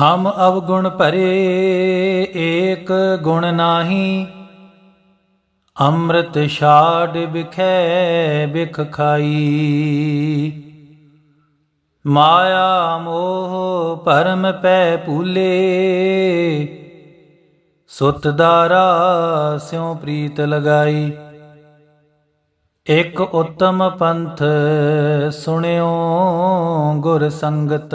ਹਮ ਅਵਗੁਣ ਭਰੇ ਏਕ ਗੁਣ ਨਾਹੀ, ਅੰਮ੍ਰਿਤ ਛਾੜ ਬਿਖੈ ਬਿਖ ਖਾਈ। ਮਾਇਆ ਮੋਹ ਪਰਮ ਪੈ ਪੂਲੇ ਸੁਤ ਦਾਰਾ ਸਿਉ ਪ੍ਰੀਤ ਲਗਾਈ। ਇਕ ਉਤਮ ਪੰਥ ਸੁਣਿਓ ਗੁਰ ਸੰਗਤ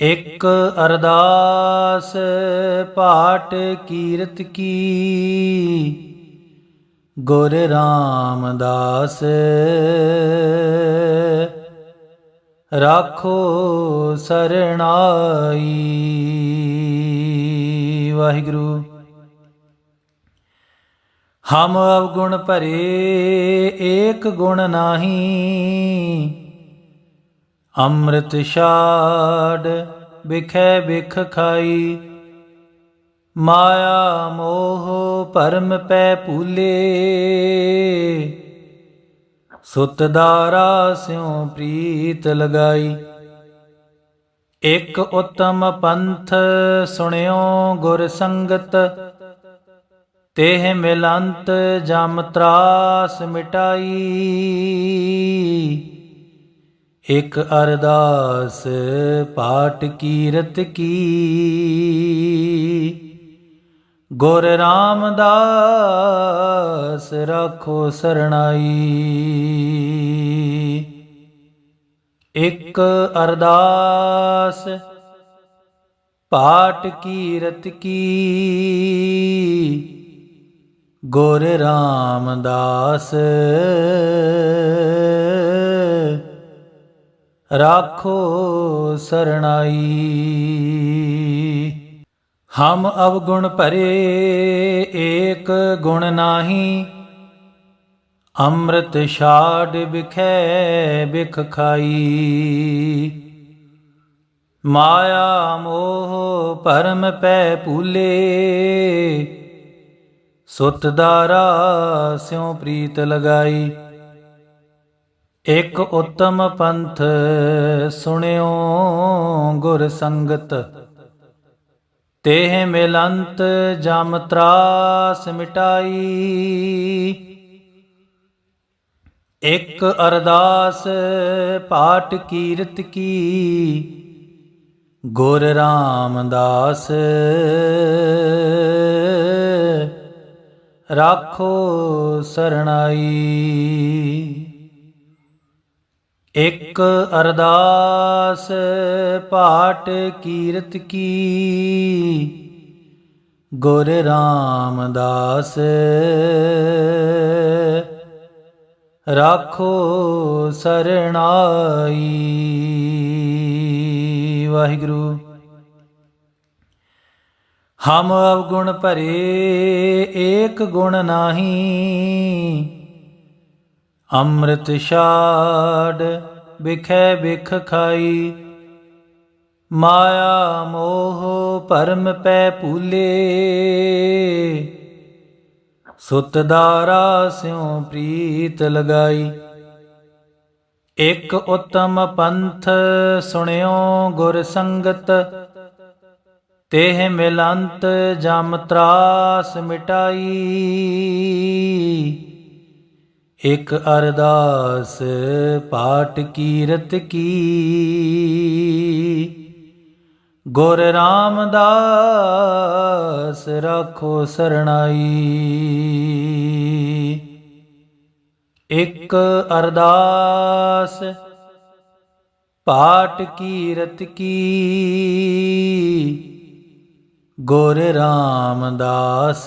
ਇੱਕ ਅਰਦਾਸ ਪਾਠ ਕੀਰਤ ਕੀ। ਗੁਰ ਰਾਮਦਾਸ, ਰਾਖੋ ਸਰਣਾਈ। ਵਾਹਿਗੁਰੂ। ਹਮ ਅਵਗੁਣ ਭਰੇ ਏਕ ਗੁਣ ਨਾਹੀ। ਅੰਮ੍ਰਿਤ ਛਾੜ ਬਿਖੈ ਵਿਖ ਖਾਈ। ਮਾਇਆ ਮੋਹ ਪਰਮ ਪੈ ਭੂਲੇ। ਸੁਤ ਦਾਰਾ ਸਿਉ ਪ੍ਰੀਤ ਲਗਾਈ। ਇੱਕ ਉਤਮ ਪੰਥ ਸੁਣਿਓ ਗੁਰ ਸੰਗਤ। ਤੇਹ ਮਿਲੰਤ ਜਮ ਤਰਾਸ ਮਿਟਾਈ। ਇਕ ਅਰਦਾਸ ਪਾਠ ਕੀਰਤ ਕੀ। ਗੁਰ ਰਾਮਦਾਸ ਰੱਖੋ ਸਰਣਾਈ। ਇਕ ਅਰਦਾਸ ਪਾਟ ਕੀਰਤ ਕੀ। ਗੁਰ ਰਾਮਦਾਸ ਰਾਖੋ ਸਰਣਾਈ। ਹਮ ਅਵਗੁਣ ਭਰੇ ਏਕ ਗੁਣ ਨਾਹੀ, ਅੰਮ੍ਰਿਤ ਛਾੜ ਬਿਖੈ ਬਿਖ ਖਾਈ। ਮਾਇਆ ਮੋਹ ਪਰਮ ਪੈ ਪੂਲੇ ਸੁਤ ਦਾਰਾ ਸਿਉ ਪ੍ਰੀਤ ਲਗਾਈ। ਇੱਕ ਉਤਮ ਪੰਥ ਸੁਣਿਓ ਗੁਰ ਸੰਗਤ। ਤੇਹ ਮਿਲੰਤ ਜਮ ਤਰਾਸ ਮਿਟਾਈ। ਇੱਕ ਅਰਦਾਸ ਪਾਠ ਕੀਰਤ ਕੀ। ਗੁਰ ਰਾਮਦਾਸ ਰਾਖੋ ਸਰਣਾਈ। ਇੱਕ ਅਰਦਾਸ ਪਾਠ ਕੀਰਤ ਕੀ? ਗੁਰ ਰਾਮਦਾਸ, ਰਾਖੋ ਸਰਣਾਈ। ਵਾਹਿਗੁਰੂ। ਹਮ ਅਵਗੁਣ ਭਰੇ ਏਕ ਗੁਣ ਨਾਹੀ। ਅੰਮ੍ਰਿਤ ਛਾੜ ਬਿਖੈ ਵਿਖ ਖਾਈ। ਮਾਇਆ ਮੋਹ ਪਰਮ ਪੈ ਭੂਲੇ। ਸੁਤ ਦਾਰਾ ਸਿਉ ਪ੍ਰੀਤ ਲਗਾਈ। ਇੱਕ ਉਤਮ ਪੰਥ ਸੁਣਿਓ ਗੁਰ ਸੰਗਤ। ਤੇਹ ਮਿਲੰਤ ਜਮ ਤਰਾਸ ਮਿਟਾਈ। ਇਕ ਅਰਦਾਸ ਪਾਠ ਕੀਰਤ ਕੀ। ਗੁਰ ਰਾਮਦਾਸ ਰੱਖੋ ਸਰਣਾਈ। ਇਕ ਅਰਦਾਸ ਪਾਠ ਕੀਰਤ ਕੀ। ਗੁਰ ਰਾਮਦਾਸ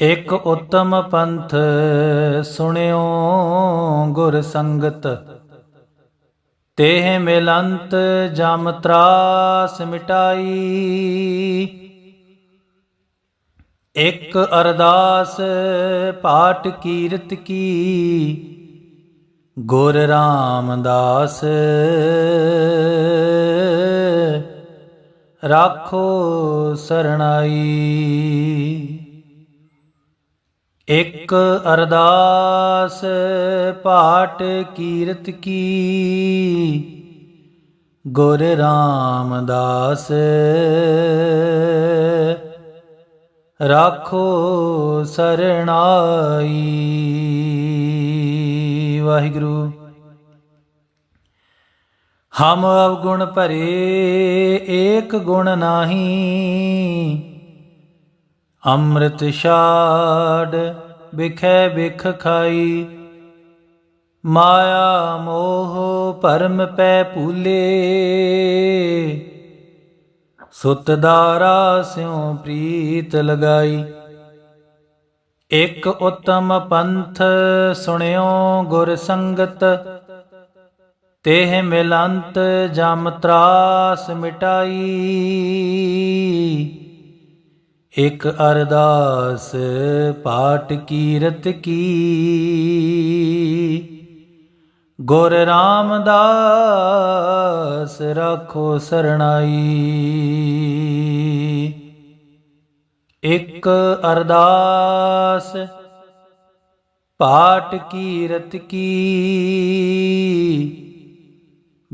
ਇਕ ਉਤਮ ਪੰਥ ਸੁਣਿਓ ਗੁਰ ਸੰਗਤ। ਤੇਹ ਮਿਲੰਤ ਜਮ ਤਰਾਸ ਮਿਟਾਈ। ਇੱਕ ਅਰਦਾਸ ਪਾਠ ਕੀਰਤ ਕੀ। ਗੁਰ ਰਾਮਦਾਸ ਰਾਖੋ ਸਰਣਾਈ। ਇੱਕ ਅਰਦਾਸ ਪਾਠ ਕੀਰਤ ਕੀ? ਗੁਰ ਰਾਮਦਾਸ, ਰਾਖੋ ਸਰਣਾਈ। ਵਾਹਿਗੁਰੂ। ਹਮ ਅਵਗੁਣ ਭਰੇ ਏਕ ਗੁਣ ਨਾਹੀ। ਅੰਮ੍ਰਿਤ ਛਾੜ ਬਿਖੈ ਵਿਖ ਖਾਈ। ਮਾਇਆ ਮੋਹ ਪਰਮ ਪੈ ਭੂਲੇ। ਸੁਤ ਦਾਰਾ ਸਿਉ ਪ੍ਰੀਤ ਲਗਾਈ। ਇੱਕ ਉਤਮ ਪੰਥ ਸੁਣਿਓ ਗੁਰ ਸੰਗਤ। ਤੇਹ ਮਿਲੰਤ ਜਮ ਤਰਾਸ ਮਿਟਾਈ। ਇਕ ਅਰਦਾਸ ਪਾਠ ਕੀਰਤ ਕੀ। ਗੁਰ ਰਾਮਦਾਸ ਰੱਖੋ ਸਰਣਾਈ। ਇਕ ਅਰਦਾਸ ਪਾਟ ਕੀਰਤ ਕੀ।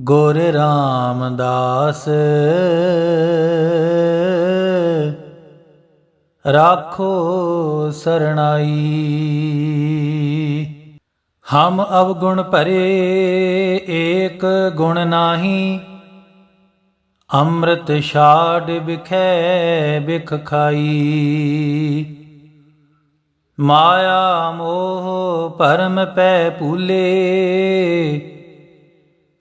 ਗੁਰ ਰਾਮਦਾਸ ਰਾਖੋ ਸਰਣਾਈ। ਹਮ ਅਵਗੁਣ ਭਰੇ ਏਕ ਗੁਣ ਨਾਹੀ, ਅੰਮ੍ਰਿਤ ਛਾੜ ਬਿਖੈ ਬਿਖ ਖਾਈ। ਮਾਇਆ ਮੋਹ ਪਰਮ ਪੈ ਪੂਲੇ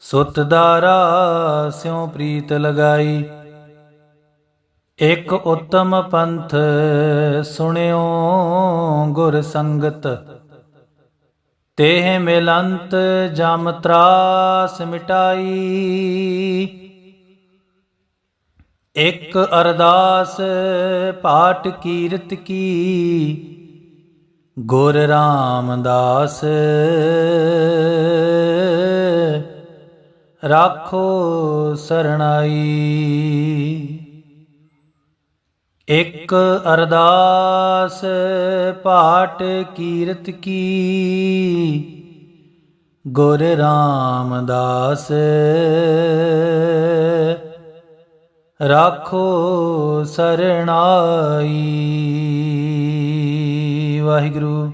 ਸੁਤ ਦਾਰਾ ਸਿਉ ਪ੍ਰੀਤ ਲਗਾਈ। ਇੱਕ ਉਤਮ ਪੰਥ ਸੁਣਿਓ ਗੁਰ ਸੰਗਤ। ਤੇਹ ਮਿਲੰਤ ਜਮ ਤਰਾਸ ਮਿਟਾਈ। ਇੱਕ ਅਰਦਾਸ ਪਾਠ ਕੀਰਤ ਕੀ। ਗੁਰ ਰਾਮਦਾਸ ਰਾਖੋ ਸਰਣਾਈ। ਇੱਕ ਅਰਦਾਸ ਪਾਠ ਕੀਰਤ ਕੀ? ਗੁਰ ਰਾਮਦਾਸ, ਰਾਖੋ ਸਰਣਾਈ। ਵਾਹਿਗੁਰੂ।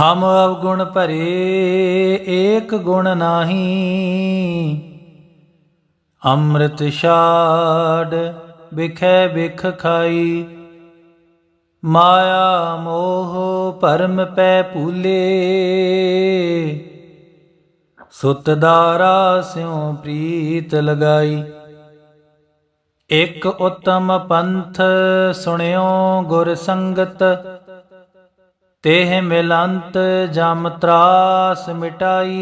ਹਮ ਅਵਗੁਣ ਭਰੇ, ਏਕ ਗੁਣ ਨਾਹੀ। ਅੰਮ੍ਰਿਤ ਛਾੜ ਬਿਖੈ ਵਿਖ ਖਾਈ। ਮਾਇਆ ਮੋਹ ਪਰਮ ਪੈ ਭੂਲੇ। ਸੁਤ ਦਾਰਾ ਸਿਉ ਪ੍ਰੀਤ ਲਗਾਈ। ਇੱਕ ਉਤਮ ਪੰਥ ਸੁਣਿਓ ਗੁਰ ਸੰਗਤ। ਤੇਹ ਮਿਲੰਤ ਜਮ ਤਰਾਸ ਮਿਟਾਈ।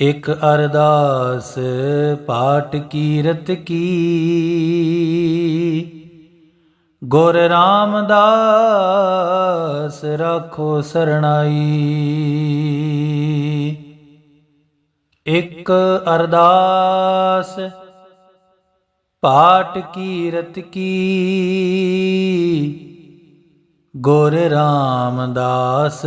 ਇਕ ਅਰਦਾਸ ਪਾਠ ਕੀਰਤ ਕੀ। ਗੁਰ ਰਾਮਦਾਸ ਰਾਖੋ ਸਰਣਾਈ। ਇਕ ਅਰਦਾਸ ਪਾਟ ਕੀਰਤ ਕੀ। ਗੁਰ ਰਾਮਦਾਸ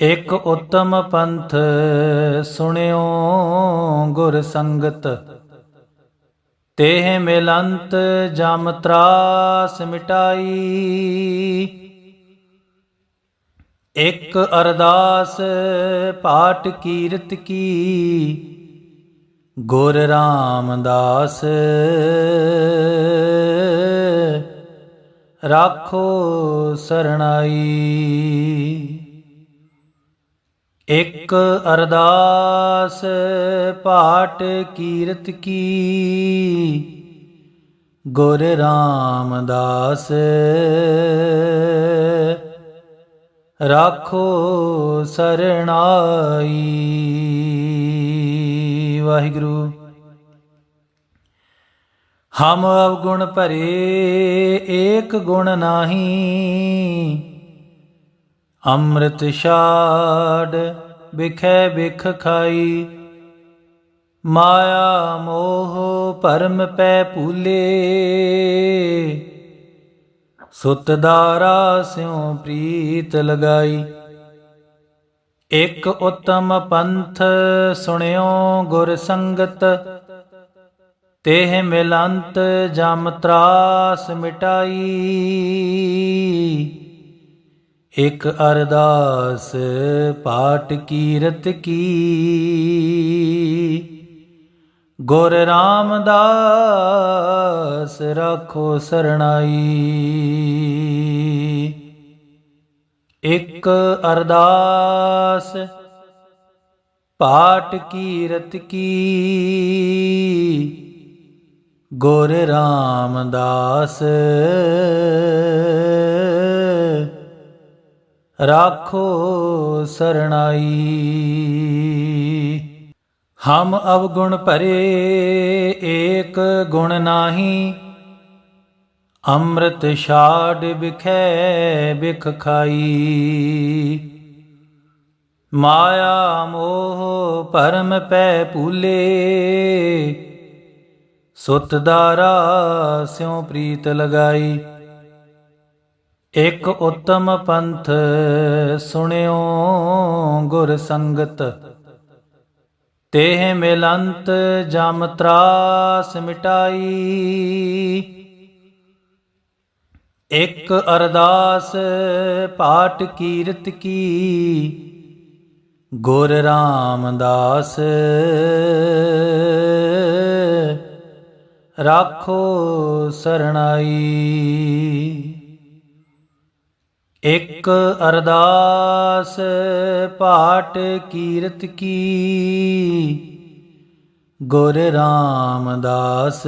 ਇਕ ਉਤਮ ਪੰਥ ਸੁਣਿਓ ਗੁਰ ਸੰਗਤ। ਤੇਹ ਮਿਲੰਤ ਜਮ ਤਰਾਸ ਮਿਟਾਈ। ਇੱਕ ਅਰਦਾਸ ਪਾਠ ਕੀਰਤ ਕੀ। ਗੁਰ ਰਾਮਦਾਸ ਰਾਖੋ ਸਰਣਾਈ। ਇੱਕ ਅਰਦਾਸ ਪਾਠ ਕੀਰਤ ਕੀ? ਗੁਰ ਰਾਮਦਾਸ, ਰਾਖੋ ਸਰਣਾਈ। ਵਾਹਿਗੁਰੂ। ਹਮ ਅਵਗੁਣ ਭਰੇ ਏਕ ਗੁਣ ਨਾਹੀ। ਅੰਮ੍ਰਿਤ ਛਾੜ ਬਿਖੈ ਵਿਖ ਖਾਈ। ਮਾਇਆ ਮੋਹ ਪਰਮ ਪੈ ਭੂਲੇ। ਸੁਤ ਦਾਰਾ ਸਿਉ ਪ੍ਰੀਤ ਲਗਾਈ। ਇੱਕ ਉਤਮ ਪੰਥ ਸੁਣਿਓ ਗੁਰ ਸੰਗਤ। ਤੇਹ ਮਿਲੰਤ ਜਮ ਤਰਾਸ ਮਿਟਾਈ। ਇਕ ਅਰਦਾਸ ਪਾਠ ਕੀਰਤ ਕੀ। ਗੁਰ ਰਾਮਦਾਸ ਰੱਖੋ ਸਰਣਾਈ। ਇਕ ਅਰਦਾਸ ਪਾਠ ਕੀਰਤ ਕੀ। ਗੁਰ ਰਾਮਦਾਸ ਰਾਖੋ ਸਰਣਾਈ। ਹਮ ਅਵਗੁਣ ਭਰੇ ਏਕ ਗੁਣ ਨਾਹੀ, ਅੰਮ੍ਰਿਤ ਛਾੜ ਬਿਖੈ ਬਿਖ ਖਾਈ। ਮਾਇਆ ਮੋਹ ਪਰਮ ਪੈ ਪੂਲੇ ਸੁਤ ਦਾਰਾ ਸਿਉ ਪ੍ਰੀਤ ਲਗਾਈ। ਇੱਕ ਉਤਮ ਪੰਥ ਸੁਣਿਓ ਗੁਰ ਸੰਗਤ। ਤੇਹ ਮਿਲੰਤ ਜਮ ਤਰਾਸ ਮਿਟਾਈ। ਇੱਕ ਅਰਦਾਸ ਪਾਠ ਕੀਰਤ ਕੀ। ਗੁਰ ਰਾਮਦਾਸ ਰਾਖੋ ਸਰਣਾਈ। ਇੱਕ ਅਰਦਾਸ ਪਾਠ ਕੀਰਤ ਕੀ? ਗੁਰ ਰਾਮਦਾਸ,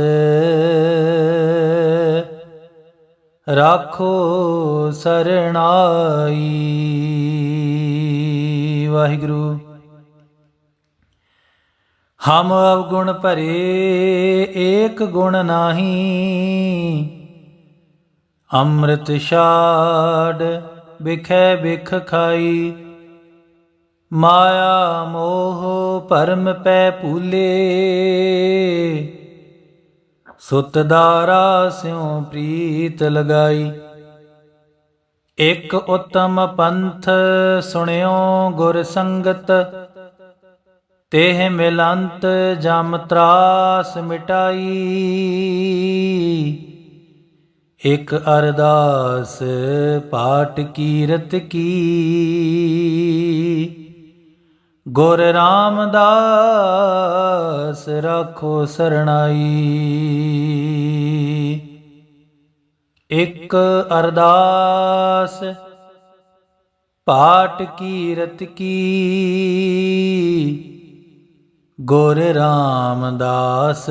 ਰਾਖੋ ਸਰਣਾਈ। ਵਾਹਿਗੁਰੂ। ਹਮ ਅਵਗੁਣ ਭਰੇ ਏਕ ਗੁਣ ਨਾਹੀ। ਅੰਮ੍ਰਿਤ ਛਾੜ ਬਿਖੈ ਵਿਖ ਖਾਈ। ਮਾਇਆ ਮੋਹ ਪਰਮ ਪੈ ਭੂਲੇ। ਸੁਤ ਦਾਰਾ ਸਿਉ ਪ੍ਰੀਤ ਲਗਾਈ। ਇੱਕ ਉਤਮ ਪੰਥ ਸੁਣਿਓ ਗੁਰ ਸੰਗਤ। ਤੇਹ ਮਿਲੰਤ ਜਮ ਤਰਾਸ ਮਿਟਾਈ। ਇਕ ਅਰਦਾਸ ਪਾਠ ਕੀਰਤ ਕੀ। ਗੁਰ ਰਾਮਦਾਸ ਰਾਖੋ ਸਰਣਾਈ। ਇਕ ਅਰਦਾਸ ਪਾਠ ਕੀਰਤ ਕੀ। ਗੁਰ ਰਾਮਦਾਸ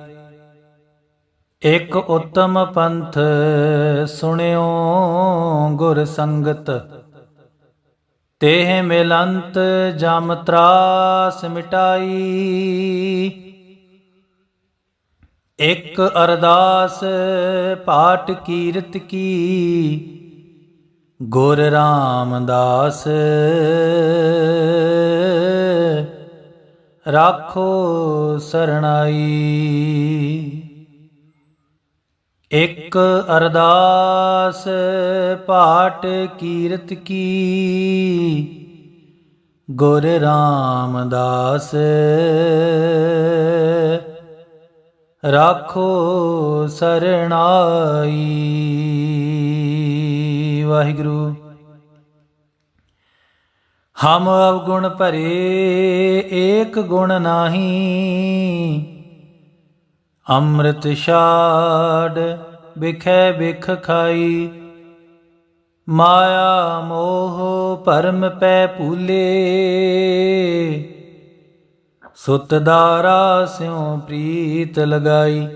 ਇੱਕ ਉਤਮ ਪੰਥ ਸੁਣਿਓ ਗੁਰ ਸੰਗਤ। ਤੇਹ ਮਿਲੰਤ ਜਮ ਤਰਾਸ ਮਿਟਾਈ। ਇੱਕ ਅਰਦਾਸ ਪਾਠ ਕੀਰਤ ਕੀ। ਗੁਰ ਰਾਮਦਾਸ ਰਾਖੋ ਸਰਣਾਈ। ਇੱਕ ਅਰਦਾਸ ਪਾਠ ਕੀਰਤ ਕੀ? ਗੁਰ ਰਾਮਦਾਸ, ਰਾਖੋ ਸਰਣਾਈ। ਵਾਹਿਗੁਰੂ। ਹਮ ਅਵਗੁਣ ਭਰੇ ਏਕ ਗੁਣ ਨਾਹੀ ਅੰਮ੍ਰਿਤ ਛਾੜ ਬਿਖੈ ਵਿਖ ਖਾਈ। ਮਾਇਆ ਮੋਹ ਭਰਮ ਪੈ ਭੂਲੇ। ਸੁਤ ਦਾਰਾ ਸਿਉ ਪ੍ਰੀਤ ਲਗਾਈ।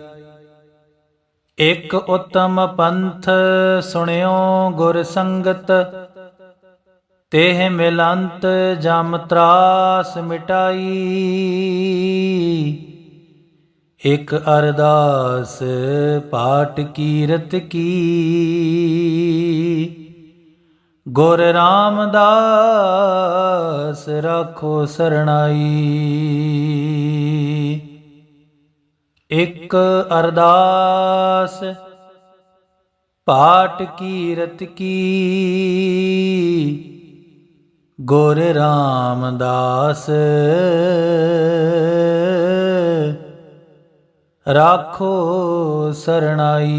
ਇੱਕ ਉਤਮ ਪੰਥ ਸੁਣਿਓ ਗੁਰ ਸੰਗਤ। ਤੇਹ ਮਿਲੰਤ ਜਮ ਤਰਾਸ ਮਿਟਾਈ। ਇਕ ਅਰਦਾਸ ਪਾਠ ਕੀਰਤ ਕੀ। ਗੁਰ ਰਾਮਦਾਸ ਰੱਖੋ ਸਰਣਾਈ। ਇਕ ਅਰਦਾਸ ਪਾਠ ਕੀਰਤ ਕੀ। ਗੁਰ ਰਾਮਦਾਸ ਰਾਖੋ ਸਰਣਾਈ।